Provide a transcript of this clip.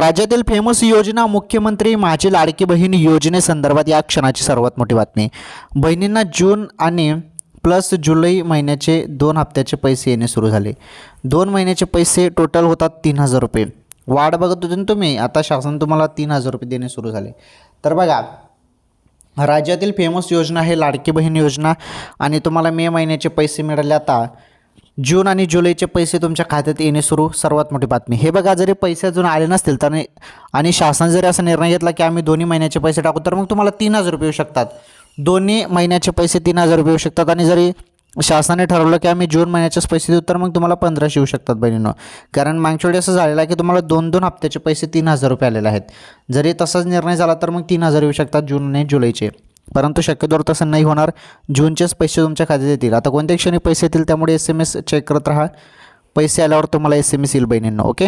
राज्यातील फेमस योजना मुख्यमंत्री माझी लाडकी बहीण योजनेसंदर्भात या क्षणाची सर्वात मोठी बातमी. बहिणींना जून आणि प्लस जुलै महिन्याचे दोन हप्त्याचे पैसे येणे सुरू झाले. दोन महिन्याचे पैसे टोटल होतात तीन हजार रुपये. वाढ बघत होते ना तुम्ही आता शासन तुम्हाला तीन हजार रुपये देणे सुरू झाले. तर बघा राज्यातील फेमस योजना आहे लाडकी बहीण योजना आणि तुम्हाला मे महिन्याचे पैसे मिळाले आता. जून आणि जुलैचे पैसे तुमच्या खात्यात येणे सुरू. सर्वात मोठी बातमी. हे बघा जरी पैसे अजून आले नसतील तर आणि शासन जरी असा निर्णय घेतला की आम्ही दोन्ही महिन्याचे पैसे टाकू तर मग तुम्हाला तीन हजार रुपये येऊ शकतात. दोन्ही महिन्याचे पैसे तीन हजार रुपये येऊ शकतात आणि जरी शासनाने ठरवलं की आम्ही जून महिन्याचेच पैसे देऊ तर मग तुम्हाला पंधराशे येऊ शकतात बहिणीनं. कारण मागच्या वेळी असं झालेलं आहे की तुम्हाला दोन दोन हप्त्याचे पैसे तीन हजार रुपये आलेले आहेत. जरी तसाच निर्णय झाला तर मग तीन हजार येऊ शकतात जून आणि जुलैचे. परंतु शक्यतोवर तसं नाही होणार. जूनचेच पैसे तुमच्या खात्यात येतील. आता कोणत्या क्षणी पैसे येतील त्यामुळे एस एम एस चेक करत राहा. पैसे आल्यावर तुम्हाला एस एम एस येईल बहिणींना ओके